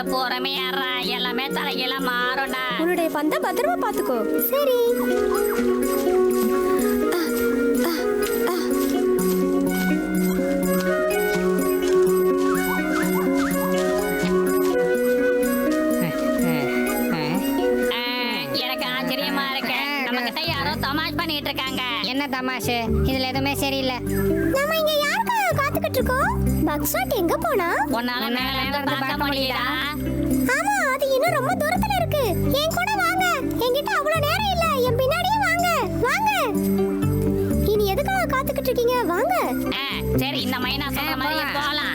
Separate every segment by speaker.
Speaker 1: கொஞ்சம் பொறுமையாடுறா எல்லாமே தலைகீழ மாறும்டா.
Speaker 2: உன்னுடைய பந்த பத்திரமா பாத்துக்கோ. சரி.
Speaker 1: ஆ, எனக்கு ஆச்சரியமா இருக்கு. நம்ம கிட்ட யாரோ தமாஷ் பண்ணிட்டு இருக்காங்க. என்ன தமாஷ்? இதுல எதுவுமே சரியில்லை.
Speaker 2: நாம இங்க யாருக்காக காத்துக்கிட்டு இருக்கோம் பக்ஸாட் எங்க போனா?
Speaker 1: உன்னால மேல இருந்து பார்க்க முடியுதா
Speaker 2: ஆமா அது இன்னும் ரொம்ப தூரத்துல இருக்கு. என் கூட வாங்க. என்கிட்ட அவ்வளவு நேரம் இல்ல. என் பின்னாடியே வாங்க. வாங்க. இனி எதுக்காக காத்துக்கிட்டு இருக்கீங்க? வாங்க.
Speaker 1: சரி இந்த மைனா சொல்ற மாதிரி போலாம்.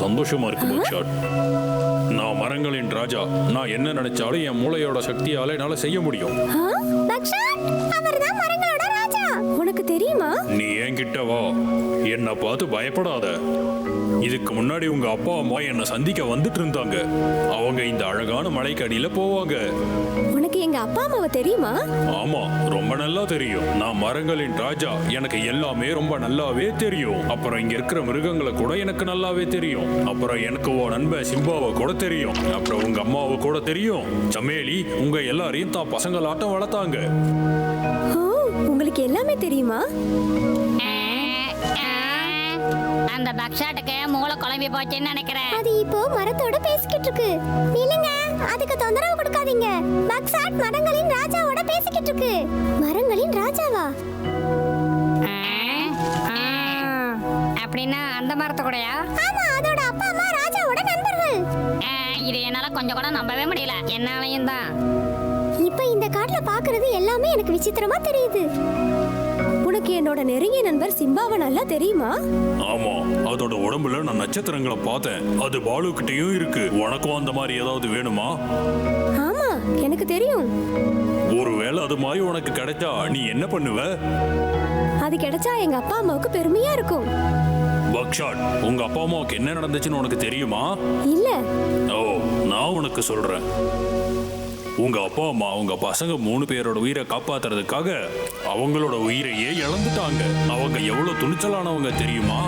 Speaker 3: சந்தோஷமா இருக்கு பக்ஷாட் நான் மரங்களின் ராஜா. நான் என்ன நினைச்சாலும் என் மூளையோட சக்தியால என்னால செய்ய முடியும். என்னை பார்த்து பயப்படாத. இதுக்கு முன்னாடி உங்க அப்பா அம்மா என்னை சந்திக்க வந்துட்டு இருந்தாங்க அவங்க இந்த அழகான மலைக்கடியில போவாங்க.
Speaker 2: உனக்கு எங்க அப்பா அம்மாவை தெரியுமா?
Speaker 3: ஆமா ரொம்ப நல்லா தெரியும். நான் மரங்களின் ராஜா. எனக்கு எல்லாமே ரொம்ப நல்லாவே தெரியும். அப்புறம் இங்க இருக்கிற மிருகங்களை கூட எனக்கு நல்லாவே தெரியும். அப்புறம் எனக்கு உன் நண்பன் சிம்பாவை கூட தெரியும். அப்புறம் உங்க அம்மாவை கூட தெரியும். சமேலி உங்க எல்லாரையும் தான் பசங்களாட்டம் வளர்த்தாங்க.
Speaker 2: உங்களுக்கு எல்லாமே தெரியுமா.
Speaker 1: அந்த பக்ஷாட்டுக்கு மூளை குழம்பி போச்சுன்னு நினைக்கிறேன்.
Speaker 2: அது இப்போ மரத்தோட பேசிக்கிட்டு இருக்கு. இல்லங்க அதுக்கு தொந்தரவு கொடுக்காதீங்க. பக்ஸாட் மரங்களின் ராஜாவோட பேசிக்கிட்டு இருக்கு. மரங்களின் ராஜாவா.
Speaker 1: அப்படின்னா அந்த மரத்து கூடயா?
Speaker 2: ஆமா அதோட அப்பா அம்மா ராஜாவோட நண்பர்கள்.
Speaker 1: இது என்னால கொஞ்சம் கூட நம்பவே முடியல. என்னாலையும் தான்.
Speaker 2: இப்போ இந்த காட்டுல பாக்குறது எல்லாமே எனக்கு விசித்திரமா தெரியுது. உனக்கு என்னோட நெருங்கிய நண்பர் சிம்பாவை நல்லா தெரியுமா?
Speaker 3: ஆமா அதோட உடம்புல நான் நட்சத்திரங்களை பார்த்தேன். அது பாலுக்கிட்டையும் இருக்கு. உனக்கும் அந்த மாதிரி ஏதாவது வேணுமா?
Speaker 2: ஆமா எனக்கு தெரியும்.
Speaker 3: ஒருவேளை அது மாதிரி உனக்கு கிடைச்சா நீ என்ன பண்ணுவ?
Speaker 2: அது கிடைச்சா எங்க அப்பா அம்மாவுக்கு பெருமையா இருக்கும்.
Speaker 3: பக்ஷாட் உங்க அப்பா அம்மாவுக்கு என்ன நடந்துச்சுன்னு உனக்கு தெரியுமா?
Speaker 2: இல்ல.
Speaker 3: ஓ நான் உனக்கு சொல்றேன். உங்க அப்பா அம்மா உங்க பசங்க மூணு பேரோட உயிரை காப்பாத்துறதுக்காக அவங்களோட உயிரையே இழந்துட்டாங்க. அவங்க எவ்வளவு துணிச்சலானவங்க தெரியுமா?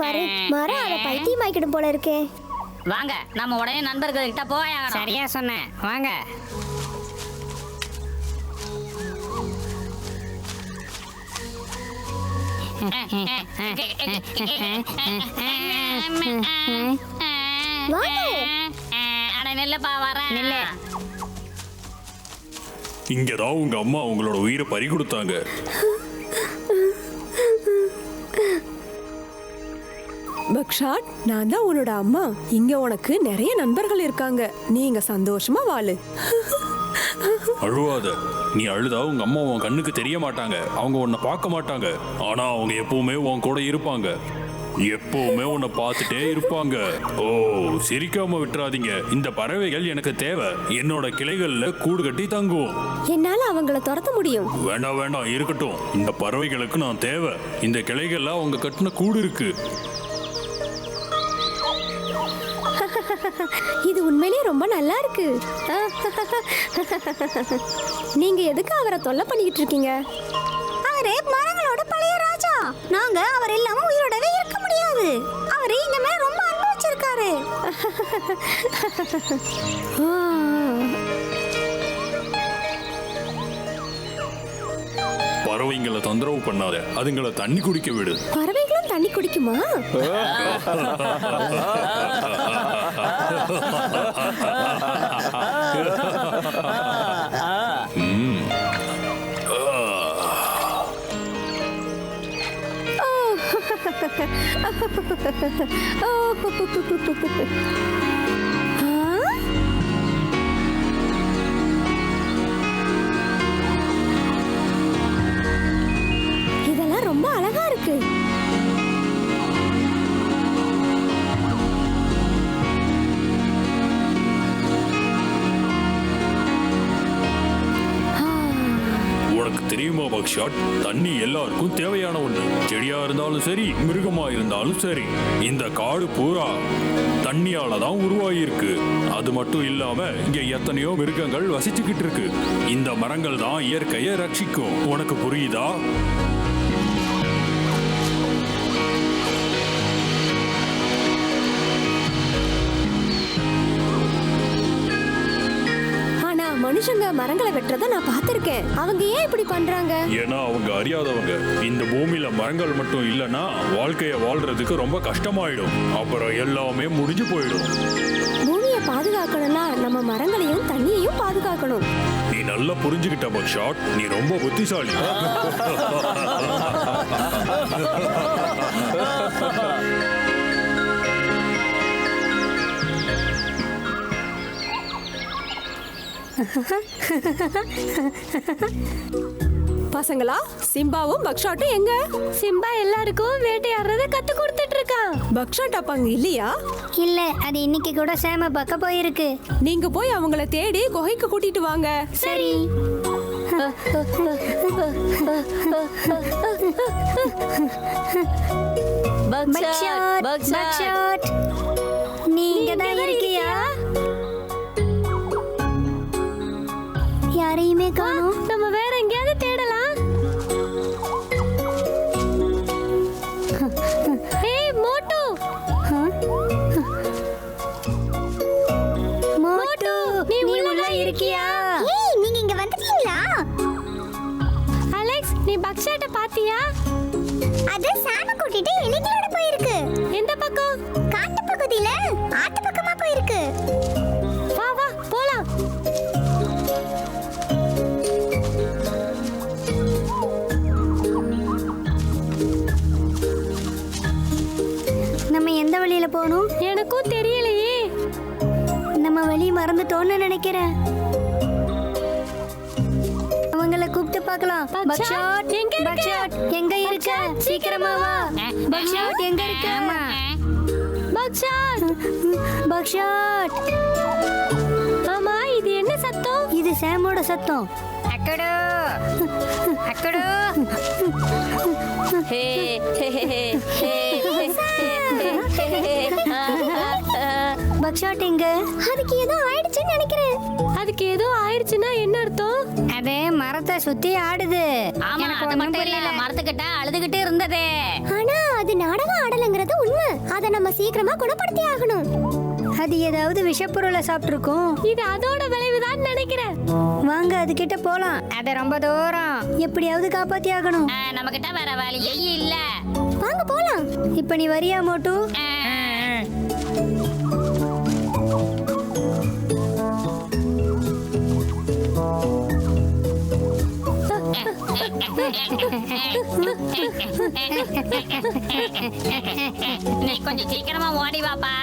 Speaker 2: பாரு மரம் அதை பைத்தியமாக்கிடும் போல இருக்கே.
Speaker 1: வாங்க நம்ம உடனே நண்பர்கள் கிட்ட போய்
Speaker 4: சரியா சொன்னேன். வாங்க.
Speaker 1: அட நில்லுப்பா வரேன்.
Speaker 4: நில்லு.
Speaker 3: இங்கதான் உங்க அம்மா உங்களோட உயிரை பறி கொடுத்தாங்க
Speaker 5: பக்ஷாட் நான் தான் உன்னோட அம்மா. இங்க உனக்கு நிறைய நண்பர்கள் இருக்காங்க. நீங்க சந்தோஷமா வாழு.
Speaker 3: அழுவாத. நீ அழுதா உங்க அம்மா உன் கண்ணுக்கு தெரிய மாட்டாங்க. அவங்க உன்னை பார்க்க மாட்டாங்க. ஆனா அவங்க எப்பவுமே உன் கூட இருப்பாங்க. எப்பவுமே உன்னை பார்த்துட்டே இருப்பாங்க. ஓ சிரிக்காம விட்டுறாதீங்க. இந்த பறவைகள் எனக்கு தேவை. என்னோட கிளைகள்ல கூடு கட்டி தங்கும்.
Speaker 2: என்னால அவங்கள துரத்த முடியும்.
Speaker 3: வேண்டாம் வேண்டாம் இருக்கட்டும். இந்த பறவைகளுக்கு நான் தேவை. இந்த கிளைகள்ல அவங்க கட்டின கூடு இருக்கு.
Speaker 2: இது உண்மையிலேயே ரொம்ப நல்லா இருக்கு. நீங்க எதுக்கு அவரை தொல்லை பண்ணிக்கிட்டு இருக்கீங்க? அவரே மரங்களோட பழைய ராஜா. நாங்க அவர் இல்லாம உயிரோடவே இருக்க முடியாது. அவரு இங்க மேல ரொம்ப அன்பு வச்சிருக்காரு.
Speaker 3: பறவைங்களை தொந்தரவு பண்ணாத. அதுங்களை தண்ணி குடிக்க விடு.
Speaker 2: பறவைகளும் தண்ணி குடிக்குமா? ஆ?
Speaker 3: தெரியுமா பக்ஷாட்? தண்ணி எல்லாருக்கும் தேவையான ஒண்ணு. செடியா இருந்தாலும் சரி மிருகமா இருந்தாலும் சரி. இந்த காடு பூரா தண்ணியால தான் உருவாகியிருக்கு அது மட்டும் இல்லாம இங்க எத்தனையோ மிருகங்கள் வசிச்சுக்கிட்டு இருக்கு. இந்த மரங்கள் தான் இயற்கையை ரட்சிக்கும். உனக்கு புரியுதா?
Speaker 2: மனுஷங்க மரங்களை வெட்டுறத நான் பார்த்திருக்கேன். அவங்க ஏன் இப்படி பண்றாங்க?
Speaker 3: ஏன்னா அவங்க அறியாதவங்க. இந்த பூமியில மரங்கள் மட்டும் இல்லைன்னா வாழ்க்கைய வாழ்றதுக்கு ரொம்ப கஷ்டமாயிடும். அப்புறம் எல்லாமே முடிஞ்சு போயிடும்.
Speaker 2: பூமியை பாதுகாக்கணும்னா நம்ம மரங்களையும் தண்ணியையும் பாதுகாக்கணும்.
Speaker 3: நீ நல்லா புரிஞ்சுக்கிட்ட பக்ஷாட். நீ ரொம்ப புத்திசாலி.
Speaker 5: பசங்களா சிம்பாவும் பக்ஷாட்டும் எங்க?
Speaker 2: சிம்பா எல்லாருக்கும் வேட்டையாடுறத கத்து கொடுத்துட்டு இருக்கான்
Speaker 5: பக்ஷாட் அப்ப அங்க இல்லையா?
Speaker 2: இல்ல அது இன்னைக்கு கூட சேம பக்க போயிருக்கு.
Speaker 5: நீங்க போய் அவங்கள தேடி குகைக்கு கூட்டிட்டு வாங்க.
Speaker 2: சரி. பக்ஷாட் பக்ஷாட். நீங்க தான் நினைக்கிறேன். அவங்கள கூப்பிட்டு பார்க்கலாம்.
Speaker 4: பக்ஷாட், எங்க இருக்க?
Speaker 2: பக்ஷாட் எங்க இருக்க? சீக்கிரமா வா. பக்ஷாட் எங்க இருக்க?
Speaker 4: பக்ஷாட்
Speaker 2: பக்ஷாட்
Speaker 4: ஆமா இது என்ன சத்தம்?
Speaker 2: இது சாமோட சத்தம்.
Speaker 1: அக்கடு. அக்கடு. ஹே ஹே ஹே. ஹே
Speaker 2: பக்ஷாட் எங்க அதுக்கு ஏதோ ஆயிடுச்சுன்னு நினைக்கிறேன்.
Speaker 4: அதுக்கு ஏதோ ஆயிடுச்சுன்னா என்ன அர்த்தம்?
Speaker 1: அது மரத்தை சுத்தி ஆடுது.
Speaker 6: ஆமா
Speaker 1: எனக்கு
Speaker 6: அது
Speaker 1: ஒண்ணும்
Speaker 6: மட்டும் இல்ல. மரத்துக்கிட்ட அழுதுகிட்டு இருந்தது.
Speaker 2: ஆனா அது நாடகம் ஆடலங்கிறது உண்மை. அதை நம்ம சீக்கிரமா குணப்படுத்தி ஆகணும். அது ஏதாவது விஷப்பொருளை சாப்பிட்டுருக்கோம்.
Speaker 4: இது அதோட விளைவுதான் நினைக்கிறேன்.
Speaker 2: வாங்க அது கிட்ட போலாம்.
Speaker 1: அது ரொம்ப தூரம்.
Speaker 2: எப்படியாவது காப்பாத்தி ஆகணும்.
Speaker 6: நம்ம கிட்ட வேற வழியே இல்ல.
Speaker 2: வாங்க போலாம். இப்ப நீ வரியா மோட்டு?
Speaker 6: நீ கொஞ்சம் சீக்கிரமா ஓடி வாப்பா.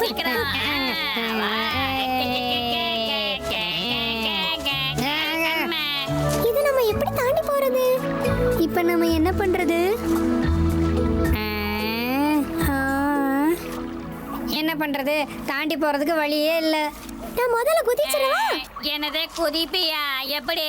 Speaker 6: சீக்கிரம்
Speaker 2: எப்படி தாண்டி போறது? இப்ப நம்ம என்ன பண்றது?
Speaker 1: என்ன பண்றது? தாண்டி போறதுக்கு வழியே இல்ல.
Speaker 2: நான் முதல்ல குதிச்சிடவா?
Speaker 6: என்னது குதிப்பியா? எப்படி?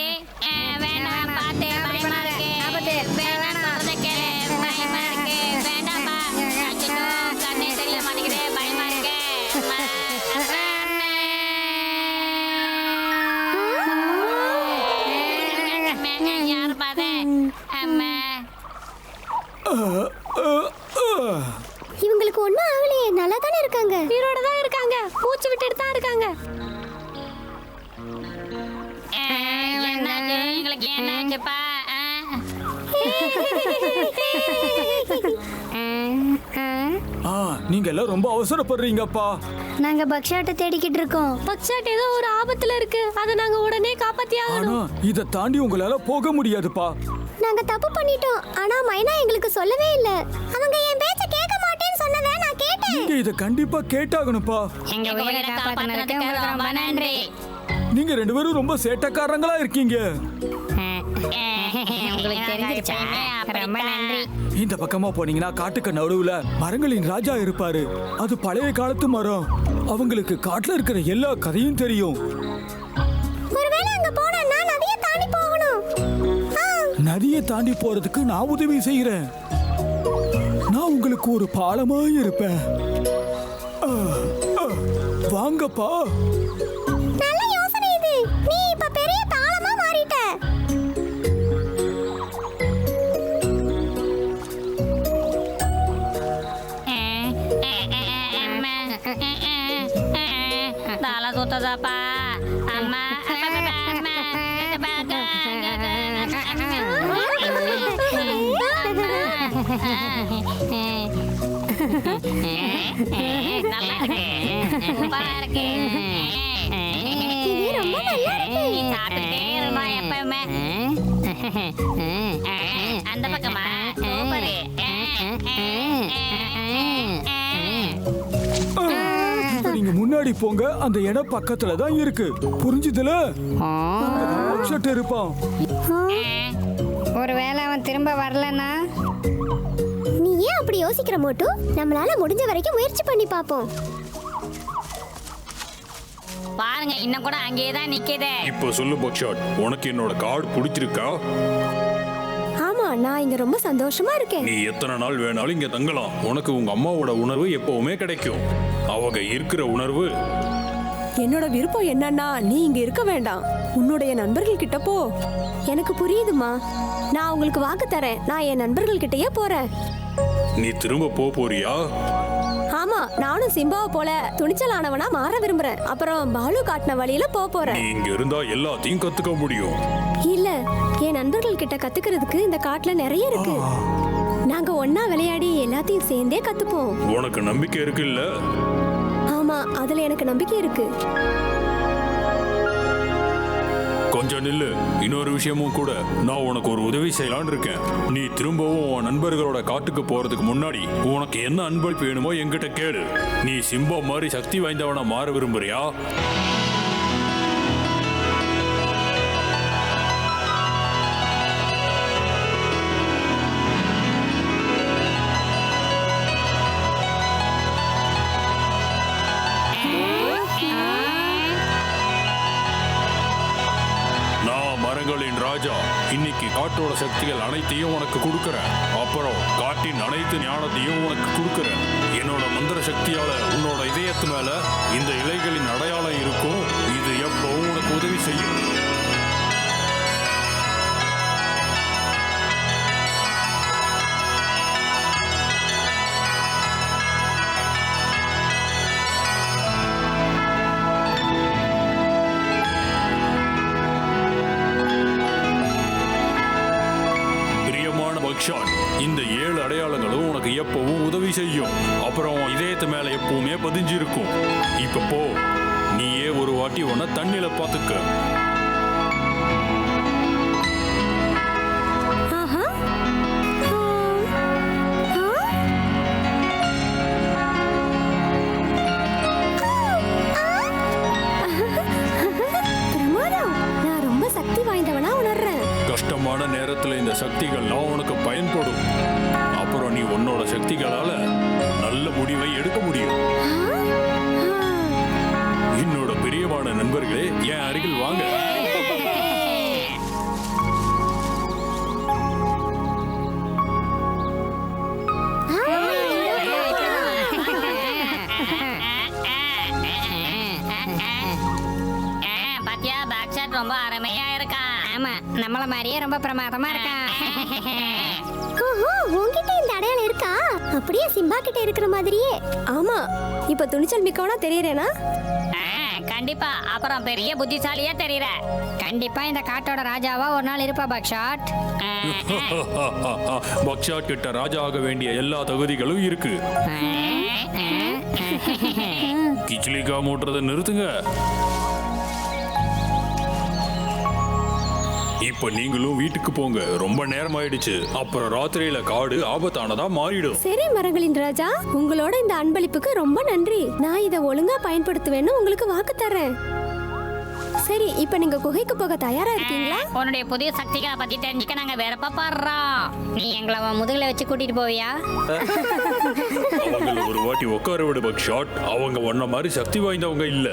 Speaker 7: ரொம்ப அவசரப்படுறீங்கப்பா
Speaker 2: நாங்க பக்ஷாட்டை தேடிக்கிட்டு இருக்கோம்.
Speaker 4: பக்ஷாட் ஏதோ ஒரு ஆபத்துல இருக்கு. அதை நாங்க உடனே காப்பாத்தி
Speaker 7: ஆனா
Speaker 4: ஆகணும்
Speaker 7: இத தாண்டி உங்களால போக முடியாதுப்பா.
Speaker 2: நாங்க தப்பு பண்ணிட்டோம். ஆனா மைனா எங்களுக்கு சொல்லவே இல்ல. அவங்க என் பேச்ச கேட்க மாட்டேன்னு சொன்னதை நான் கேட்டேன்.
Speaker 7: நீங்க இத கண்டிப்பா கேட்டாகணும்ப்பா.
Speaker 1: எங்க உயிரை காப்பாத்தினதுக்கு
Speaker 6: ரொம்ப நன்றி.
Speaker 7: நீங்க ரெண்டு பேரும் ரொம்ப சேட்டக்காரங்களா இருக்கீங்க.
Speaker 1: உங்களுக்கு தெரிஞ்சிருச்சா? ரொம்ப நன்றி.
Speaker 7: இந்த பக்கமா போனீங்கன்னா காட்டுக்கு நடுவுல மரங்களின் ராஜா இருப்பாரு. அது பழைய காலத்து மரம். அவங்களுக்கு காட்டுல இருக்கிற எல்லா கதையும் தெரியும்.
Speaker 2: ஒருவேளை அங்க போனா நதியை தாண்டி போகணும். ஆ,
Speaker 7: நதியை தாண்டி போறதுக்கு நான் உதவி செய்யறேன் நான் உங்களுக்கு ஒரு பாலமா இருப்பேன். வாங்கப்பா.
Speaker 2: நல்ல யோசனை இது. நீ இப்ப பெரிய பாலமா மாறிட்ட.
Speaker 6: தலை அம்மா நல்லா இருக்கு சூப்பரா இருக்கு
Speaker 2: ரொம்ப நல்லா இருக்கு
Speaker 6: நீ சாப்பிட்டுட்டே இருந்தா எப்பவுமே அந்த பக்கமா சூப்பரு
Speaker 7: முன்னாடி போங்க. அந்த இடம் பக்கத்துல தான் இருக்கு. புரிஞ்சுதுல? ஷர்ட் இருப்பான்
Speaker 1: ஒருவேளை அவன் திரும்ப வரலன்னா?
Speaker 2: நீ ஏன் அப்படி யோசிக்கிற மோட்டு? நம்மளால முடிஞ்ச வரைக்கும் முயற்சி பண்ணி பாப்போம்
Speaker 6: பாருங்க இன்னும் கூட அங்கேயே தான் நிக்குது.
Speaker 3: இப்போ சொல்லு பக்ஷாட். உனக்கு என்னோட கார்டு பிடிச்சிருக்கா?
Speaker 5: ஆமா நான் இங்க ரொம்ப சந்தோஷமா இருக்கேன்.
Speaker 3: நீ எத்தனை நாள் வேணாலும் இங்க தங்கலாம். உனக்கு உங்க அம்மாவோட உணர்வு எப்பவுமே கிடைக்கும். அவங்க இருக்கிற உணர்வு.
Speaker 5: என்னோட விருப்பம் என்னன்னா நீ இங்க இருக்க வேண்டாம். உன்னுடைய நண்பர்கள் கிட்ட போ.
Speaker 2: எனக்கு புரியுதுமா
Speaker 5: நான் உங்களுக்கு வாக்கு தரேன். நான் என் நண்பர்கள் கிட்டயே போறேன்.
Speaker 3: நீ திரும்ப போ போறியா?
Speaker 5: ஆமா நானும் சிம்பாவை போல துணிச்சலானவனா மாற விரும்புறேன். அப்புறம் பாலு காட்டின வழியில போக
Speaker 3: நீ
Speaker 5: போறேன்
Speaker 3: இங்க இருந்தா எல்லாத்தையும் கத்துக்க முடியும்.
Speaker 5: இல்ல என் நண்பர்கள் கிட்ட கத்துக்கிறதுக்கு இந்த காட்டுல நிறைய இருக்கு. நாங்க ஒன்னா விளையாடி எல்லாத்தையும் சேர்ந்தே கத்துப்போம்.
Speaker 3: உனக்கு நம்பிக்கை இருக்குல்ல?
Speaker 5: அதுல எனக்கு நம்பிக்கை இருக்கு.
Speaker 3: கொஞ்சம் நில்லு. இன்னொரு விஷயமும் கூட. நான் உனக்கு ஒரு உதவி செய்யலான்னு இருக்கேன். நீ திரும்பவும் உன் நண்பர்களோட காட்டுக்கு போறதுக்கு முன்னாடி உனக்கு என்ன அன்பளிப்பு வேணுமோ என்கிட்ட கேளு. நீ சிம்பா மாதிரி சக்தி வாய்ந்தவனா மாற விரும்புறியா? இன்னைக்கு காட்டோட சக்திகள் அனைத்தையும் உனக்கு கொடுக்குறேன். அப்புறம் காட்டின் அனைத்து ஞானத்தையும் உனக்கு கொடுக்குறேன். என்னோட மந்திர சக்தியால உன்னோட இதயத்து மேல இந்த இலைகளின் அடையாளம் இருக்கும். இது எப்பவும் உனக்கு உதவி செய்யும். அப்புறம் உன் இதயத்து மேல எப்பவுமே பதிஞ்சிருக்கும். இப்ப போ. நீயே ஒரு வாட்டி
Speaker 5: சக்தி வாய்ந்தவனா உணர்றேன்.
Speaker 3: கஷ்டமான நேரத்துல இந்த சக்திகள்லாம் உனக்கு பயன்படும். அப்புறம் நீ உன்னோட சக்திகளால முடிவை எடுக்க முடியும். என்னோட பிரியமான நண்பர்களே என் அருகில் வாங்க.
Speaker 6: பாத்தியா பாக்ஸாட் ரொம்ப அருமையா இருக்கான்
Speaker 1: ஆமா நம்மள மாதிரியே ரொம்ப பிரமாதமா இருக்கான்
Speaker 5: உன்கிட்ட இந்த அடையாளம் இருக்கா? அப்படியே சிம்பா கிட்ட இருக்கிற மாதிரியே. ஆமா இப்ப துணிச்சல் மிக்கவனா தெரியறேனா?
Speaker 6: கண்டிப்பா. அப்புறம் பெரிய புத்திசாலியா தெரியற.
Speaker 1: கண்டிப்பா இந்த காட்டோட ராஜாவா ஒரு நாள் இருப்பா பக்ஷாட்.
Speaker 3: பக்ஷாட் கிட்ட ராஜா ஆக வேண்டிய எல்லா தகுதிகளும் இருக்கு. கிச்லிகா மூட்டுறதை நிறுத்துங்க. இப்ப நீங்களும் வீட்டுக்கு போங்க. ரொம்ப நேரம் ஆயிடுச்சு அப்புறம் ராத்திரியில காடு ஆபத்தானதா மாறிடும்.
Speaker 5: சரி மரங்களின் ராஜா. உங்களோட இந்த அன்பளிப்புக்கு ரொம்ப நன்றி. நான் இதை ஒழுங்கா பயன்படுத்துவேன்னு உங்களுக்கு வாக்கு தரேன் சரி இப்ப நீங்க குகைக்கு போக தயாரா இருக்கீங்களா?
Speaker 6: உன்னுடைய புதிய சக்திகளை பத்தி தெரிஞ்சுக்க நாங்க விருப்பப்படுறோம்
Speaker 1: நீ எங்களை உன் முதுகுல வச்சு கூட்டிட்டு போவியா?
Speaker 3: ஒரு வாட்டி உட்கார விடு பக்ஷாட். அவங்க ஒன்ன மாதிரி சக்தி வாய்ந்தவங்க இல்ல.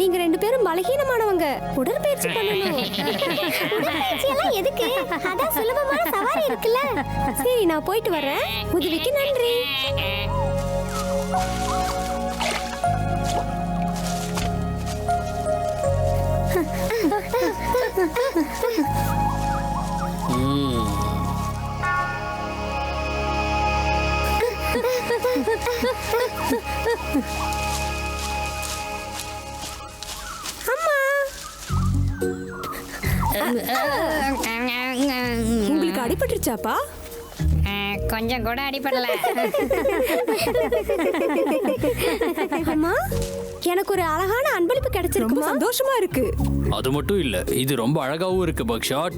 Speaker 5: நீங்க ரெண்டு பேரும் பலகீனமானவங்க. உடற்பயிற்சி பண்ணணும். உடற்பயிற்சி எல்லாம் எதுக்கு? அதான் சுலபமான சவாரி இருக்குல்ல. சரி நான் போயிட்டு வரேன் உதவிக்கு நன்றி.
Speaker 2: உங்களுக்கு அடிபட்டுருச்சாப்பா?
Speaker 1: கொஞ்சம் கூட அடிப்படல
Speaker 5: அம்மா எனக்கு ஒரு அழகான அன்பளிப்பு
Speaker 2: ரொம்ப
Speaker 5: கிடைச்சிருக்குமா
Speaker 2: சந்தோஷமா இருக்கு.
Speaker 3: அது மட்டும் இல்ல இது ரொம்ப அழகாவும் இருக்கு பக்ஷாட்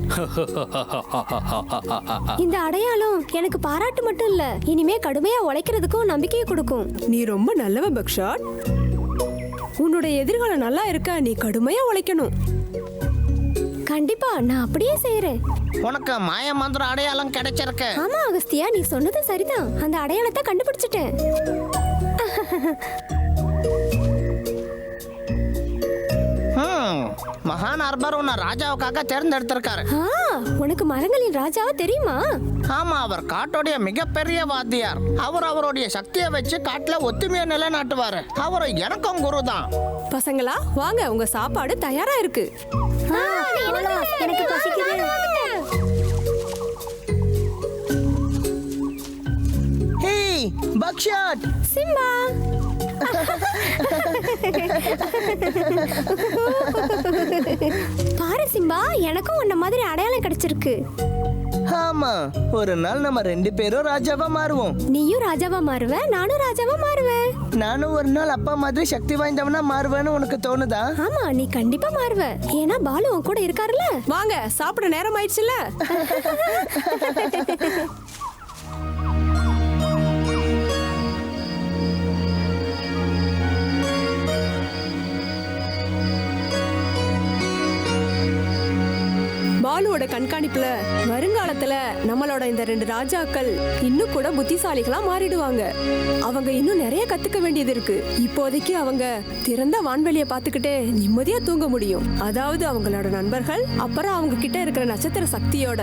Speaker 5: இந்த அடையாளம் எனக்கு பாராட்டு மட்டும் இல்ல இனிமே கடுமையா உழைக்கிறதுக்கும் நம்பிக்கையை கொடுக்கும்.
Speaker 2: நீ ரொம்ப நல்லவ பக்ஷாட் உன்னோட எதிர்காலம் நல்லா இருக்க நீ கடுமையா உழைக்கணும்.
Speaker 5: கண்டிப்பா நான் அப்படியே செய்யறேன்
Speaker 8: உனக்கு மாய மந்திர அடையாளம் கிடைச்சிருக்கு.
Speaker 5: ஆமா அகஸ்தியா நீ சொன்னது சரிதான். அந்த அடையாளத்தை கண்டுபிடிச்சிட்டேன்.
Speaker 8: மகான் அர்பர் உன்னை ராஜாவுக்காக தேர்ந்தெடுத்திருக்காரு.
Speaker 5: ஆ, உனக்கு மரங்களின் ராஜாவா தெரியுமா?
Speaker 8: ஆமா அவர் காட்டுடைய மிகப்பெரிய வாத்தியார். அவர் அவருடைய சக்தியை வச்சு காட்டுல ஒத்துமையை நிலைநாட்டுவாரு. அவர் எனக்கும் குரு தான்
Speaker 2: பசங்களா வாங்க உங்க சாப்பாடு தயாரா இருக்கு.
Speaker 5: எனக்கு பசிக்குது.
Speaker 8: ஹே
Speaker 2: சிம்பா. பாரு சிம்பா எனக்கும் உன்ன மாதிரி அடையாளம் கிடைச்சிருக்கு.
Speaker 8: ஆமா ஒரு நாள் நம்ம ரெண்டு பேரும் ராஜாவா மாறுவோம்.
Speaker 2: நீயும் ராஜாவா மாறுவ நானும் ராஜாவா மாறுவேன்
Speaker 8: நானும் ஒரு நாள் அப்பா மாதிரி சக்தி வாய்ந்தவனா மாறுவேன்னு உனக்கு தோணுதா?
Speaker 2: ஆமா நீ கண்டிப்பா மாறுவ. ஏன்னா பாலு உன் கூட இருக்காருல்ல.
Speaker 5: வாங்க சாப்பிட நேரம் ஆயிடுச்சுல பாலுவோட கண்காணிப்புல வருங்காலத்துல நம்மளோட இந்த ரெண்டு ராஜாக்கள் இன்னும் கூட புத்திசாலிகளா மாறிடுவாங்க. அவங்க இன்னும் நிறைய கத்துக்க வேண்டியது இருக்கு. இப்போதைக்கு அவங்க திறந்த வான்வெளியை பார்த்துக்கிட்டே நிம்மதியா தூங்க முடியும். அதாவது அவங்களோட நண்பர்கள் அப்புறம் அவங்க கிட்ட இருக்கிற நட்சத்திர சக்தியோட.